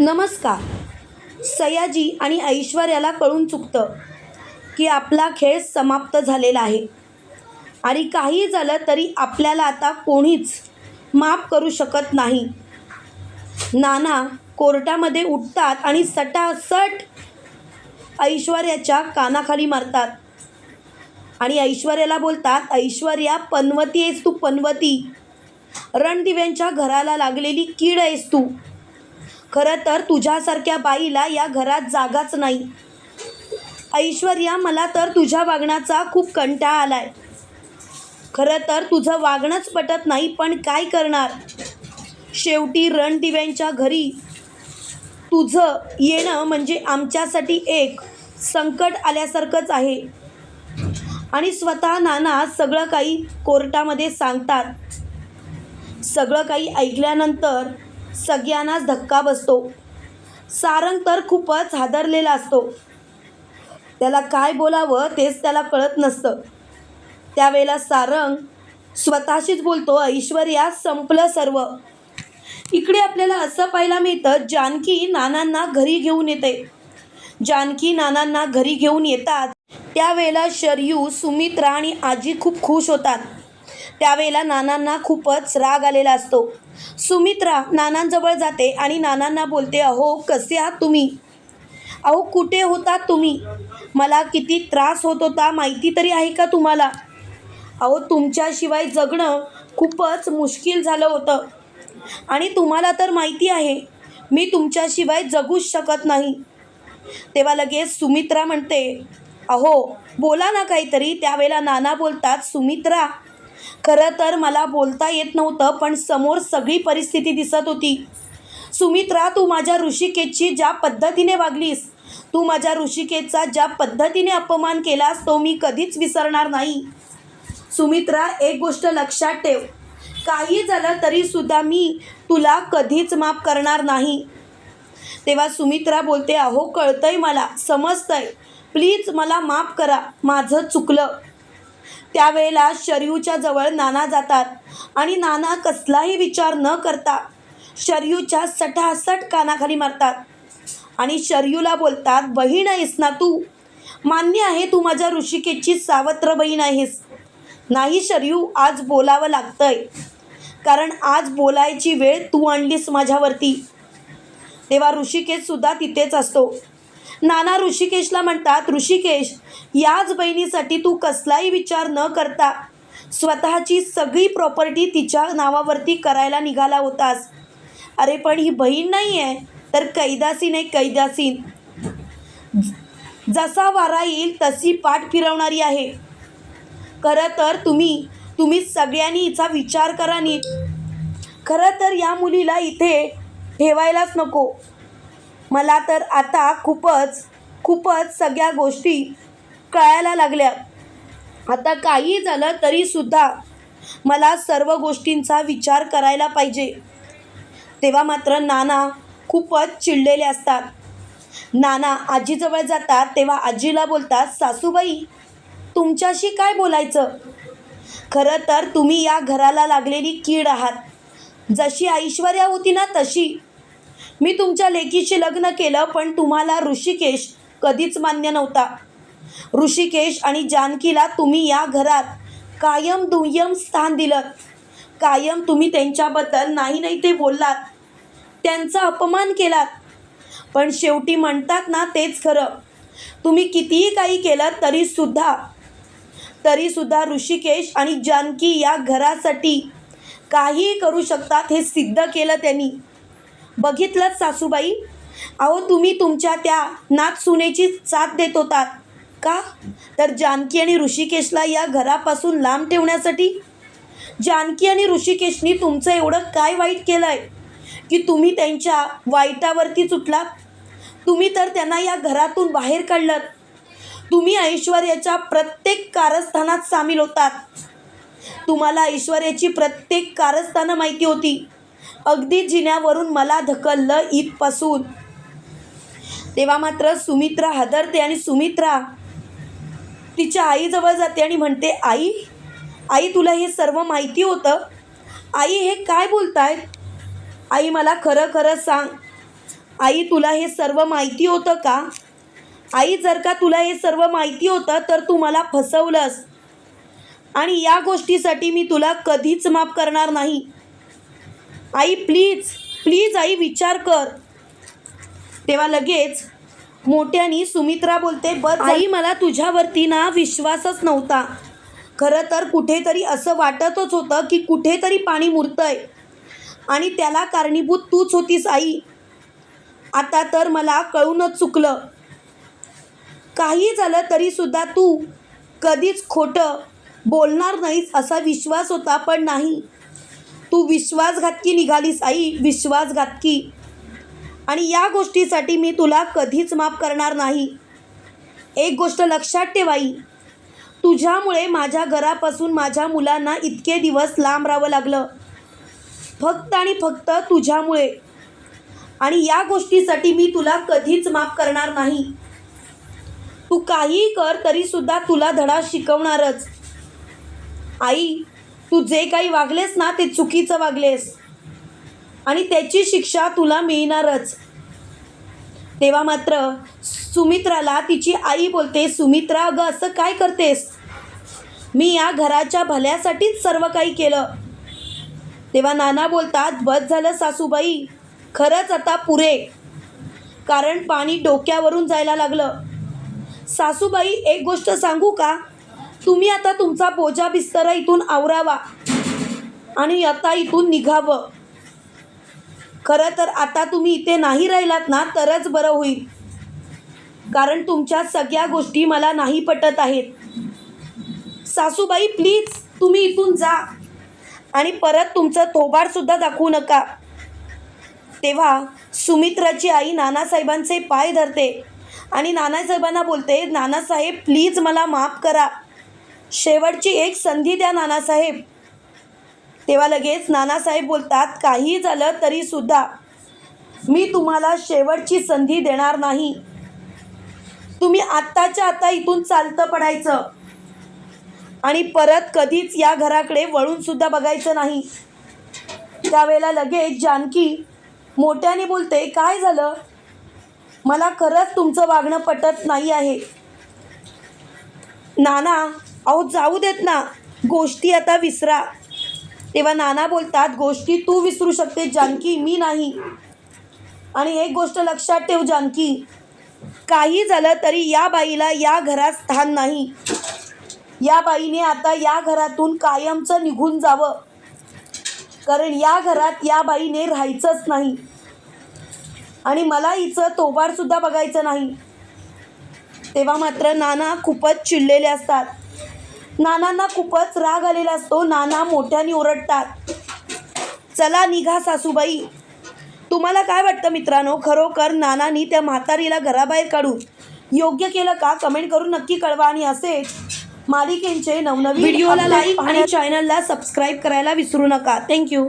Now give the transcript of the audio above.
नमस्कार. सयाजी आणि ऐश्वर्याला कळून चुकतं की आपला खेळ समाप्त झालेला आहे. आणि काही झालं तरी आपल्याला आता कोणीच माफ करू शकत नाही. नाना कोर्टामध्ये उठतात आणि सटासट ऐश्वर्याच्या कानाखाली मारतात. आणि ऐश्वर्याला बोलतात ऐश्वर्या पनवती आहेस तू पनवती. रणदिव्यांच्या घराला लागलेली कीड आहेस तू. खरं तर तुझ्यासारख्या बाईला या घरात जागाच नाही. ऐश्वर्या मला तर तुझ्या वागण्याचा खूप कंटाळा आलाय. खरं तर तुझं वागणंच पटत नाही पण काय करणार? शेवटी रणदिव्यांच्या घरी. तुझं येणं म्हणजे आमच्यासाठी एक संकट आल्यासारखंच आहे. आणि स्वतः नाना सगळं काही कोर्टामध्ये सांगतात. सगळं काही ऐकल्यानंतर सगळ्यांनाच धक्का बसतो. सारंग तर खूपच हादरलेला असतो. त्याला काय बोलावं तेच त्याला कळत नसतं. त्यावेळेला सारंग स्वतःशीच बोलतो ऐश्वर्या संपलं सर्व. इकडे आपल्याला असं पाहायला मिळतं जानकी नानांना घरी घेऊन येते. जानकी नानांना घरी घेऊन येतात. त्यावेळेला शरयू सुमित्रा आणि आजी खूप खुश होतात. त्यावेळेला नानांना खूपच राग आलेला असतो. सुमित्रा नानांजवळ जाते आणि नानांना बोलते अहो कसे आहात तुम्ही? अहो कुठे होतात तुम्ही? मला किती त्रास होत होता माहिती तरी आहे का तुम्हाला? अहो तुमच्याशिवाय जगणं खूपच मुश्किल झालं होतं. आणि तुम्हाला तर माहिती आहे मी तुमच्याशिवाय जगूच शकत नाही. तेव्हा लगेच सुमित्रा म्हणते अहो बोला ना काहीतरी. त्यावेळेला नाना बोलतात सुमित्रा खरं तर मला बोलता येत नव्हतं पण समोर सगळी परिस्थिती दिसत होती. सुमित्रा तू माझ्या ऋषिकेशची ज्या पद्धतीने वागलीस तू माझ्या ऋषिकेशचा ज्या पद्धतीने अपमान केलास तो मी कधीच विसरणार नाही. सुमित्रा एक गोष्ट लक्षात ठेव. काही झालं तरीसुद्धा मी तुला कधीच माफ करणार नाही. तेव्हा सुमित्रा बोलते अहो कळतंय मला समजतंय. प्लीज मला माफ करा माझं चुकलं. त्यावेळेला शरयूच्या जवळ नाना जातात आणि नाना कसलाही विचार न करता शरयूच्या सटासट कानाखाली मारतात. आणि शरयूला बोलतात बहीण आहेस ना तू? मान्य आहे तू माझ्या ऋषिकेची सावत्र बहीण आहेस. नाही शरयू आज बोलावं लागतंय. कारण आज बोलायची वेळ तू आणलीस माझ्यावरती. तेव्हा ऋषिकेशसुद्धा तिथेच असतो. नाना ऋषिकेशला म्हणतात ऋषिकेश याच बहिणीसाठी तू कसलाही विचार न करता स्वतःची सगळी प्रॉपर्टी तिच्या नावावरती करायला निघाला होतास. अरे पण ही बहीण नाही आहे तर कैदासीन आहे कैदासीन. जसा वारा येईल तशी पाठ फिरवणारी आहे. खरं तर तुम्ही तुम्ही सगळ्यांनी हिचा विचार करा नीट. खरं तर या मुलीला इथे ठेवायलाच नको. मला तर आता खूपच खूपच सगळ्या गोष्टी कळायला लागल्या. आता काही झालं तरीसुद्धा मला सर्व गोष्टींचा विचार करायला पाहिजे. तेव्हा मात्र नाना खूपच चिडलेले असतात. नाना आजीजवळ जातात तेव्हा आजीला बोलतात सासूबाई तुमच्याशी काय बोलायचं? खरं तर तुम्ही या घराला लागलेली कीड आहात. जशी ऐश्वर्या होती ना तशी मी तुमच्या लेकीशी लग्न केलं पण तुम्हाला ऋषिकेश कधीच मान्य नव्हता. ऋषिकेश आणि जानकीला तुम्ही या घरात कायम दुय्यम स्थान दिलं. कायम तुम्ही त्यांच्याबद्दल नाही नाही ते बोललात. त्यांचा अपमान केलात. पण शेवटी म्हणतात ना तेच खरं. तुम्ही कितीही काही केलं तरीसुद्धा तरीसुद्धा ऋषिकेश आणि जानकी या घरासाठी काहीही करू शकतात हे सिद्ध केलं त्यांनी. बघितलं सासूबाई. अहो तुम्ही तुमच्या त्या नाथ सुनेची साथ देत होतात. का? तर जानकी आणि ऋषिकेशला या घरापासून लांब ठेवण्यासाठी? जानकी आणि ऋषिकेशनी तुमचं एवढं काय वाईट केलं आहे की तुम्ही त्यांच्या वाईटावरती उठलात तुम्ही तर त्यांना या घरातून बाहेर काढलं तुम्ही ऐश्वर्याच्या प्रत्येक कारस्थानात सामील होतात. तुम्हाला ऐश्वर्याची प्रत्येक कारस्थानं माहिती होती. अगदी जिन्यावरून मला ढकललं इथपासून. तेव्हा मात्र सुमित्रा हादरते आणि सुमित्रा तिच्या आईजवळ जाते आणि म्हणते आई आई तुला हे सर्व माहिती होतं? आई हे काय बोलतायत? आई मला खरं खरं सांग. आई तुला हे सर्व माहिती होतं का? आई जर का तुला हे सर्व माहिती होतं तर तू मला फसवलंस. आणि या गोष्टीसाठी मी तुला कधीच माफ करणार नाही. आई प्लीज प्लीज आई विचार कर. तेव्हा लगेच मोठ्यानी सुमित्रा बोलते बस आई मला तुझ्यावरती ना विश्वासच नव्हता. खरं तर कुठेतरी असं वाटतच होतं की कुठेतरी पाणी मुरतंय. आणि त्याला कारणीभूत तूच होतीस आई. आता तर मला कळूनच चुकलं. काही झालं तरीसुद्धा तू कधीच खोटं बोलणार नाहीस असा विश्वास होता पण नाही. तू विश्वासघातकी निघालीस आई? विश्वासघातकी आणि या गोष्टीसाठी मी तुला कधीच माफ करणार नाही. एक गोष्ट लक्षात ठेवाई तुझ्यामुळे माझ्या घरापासून माझ्या मुलांना इतके दिवस लांब राहावं लागलं. फक्त आणि फक्त तुझ्यामुळे. आणि या गोष्टीसाठी मी तुला कधीच माफ करणार नाही. तू काहीही कर तरीसुद्धा तुला धडा शिकवणारच. आई तू जे काही वागलेस ना ते चुकीचं वागलेस. आणि त्याची शिक्षा तुला मिळणारच. तेव्हा मात्र सुमित्राला तिची आई बोलते सुमित्रा अगं असं काय करतेस? मी या घराच्या भल्यासाठीच सर्व काही केलं. तेव्हा नाना बोलतात बस झालं सासूबाई खरंच आता पुरे. कारण पाणी डोक्यावरून जायला लागलं. सासूबाई एक गोष्ट सांगू का? तुम्ही आता तुमचा बोजा बिस्तरा इथून आवरावा आणि आता इथून निघावं. खरं तर आता तुम्ही इथे नाही राहिलात ना तरच बरं होईल. कारण तुमच्या सगळ्या गोष्टी मला नाही पटत आहेत. सासूबाई प्लीज तुम्ही इथून जा आणि परत तुमचं थोबाडसुद्धा दाखवू नका. तेव्हा सुमित्राची आई नानासाहेबांचे पाय धरते आणि नानासाहेबांना बोलते नानासाहेब प्लीज मला माफ करा. शेवटची एक संधी द्या नानासाहेब. तेव्हा लगेच नानासाहेब बोलतात काही झालं तरीसुद्धा मी तुम्हाला शेवटची संधी देणार नाही. तुम्ही आत्ताच्या आता इथून चालतं पडायचं. आणि परत कधीच या घराकडे वळूनसुद्धा बघायचं नाही. त्यावेळेला लगेच जानकी मोठ्याने बोलते काय झालं? मला खरंच तुमचं वागणं पटत नाही आहे. नाना अहो जाऊ देत ना. गोष्टी आता विसरा. तेव्हा नाना बोलतात गोष्टी तू विसरू शकते जानकी मी नाही. आणि एक गोष्ट लक्षात ठेव जानकी. काही झालं तरी या बाईला या घरात स्थान नाही. या बाईने आता या घरातून कायमचं निघून जावं. कारण या घरात या बाईने राहायचंच नाही. आणि मला हिचं तोबाडसुद्धा बघायचं नाही. तेव्हा मात्र नाना खूपच चिडलेले असतात. नानांना खूपच राग आलेला असतो. नाना मोठ्याने ओरडतात. चला निघा सासूबाई. तुम्हाला काय वाटतं मित्रांनो? खरोखर नानांनी त्या म्हातारीला घराबाहेर काढून योग्य केलं का? कमेंट करून नक्की कळवा आणि असेच मालिकेंचे नवनवीन व्हिडिओला लाईक आणि चॅनलला सबस्क्राईब करायला विसरू नका. थँक्यू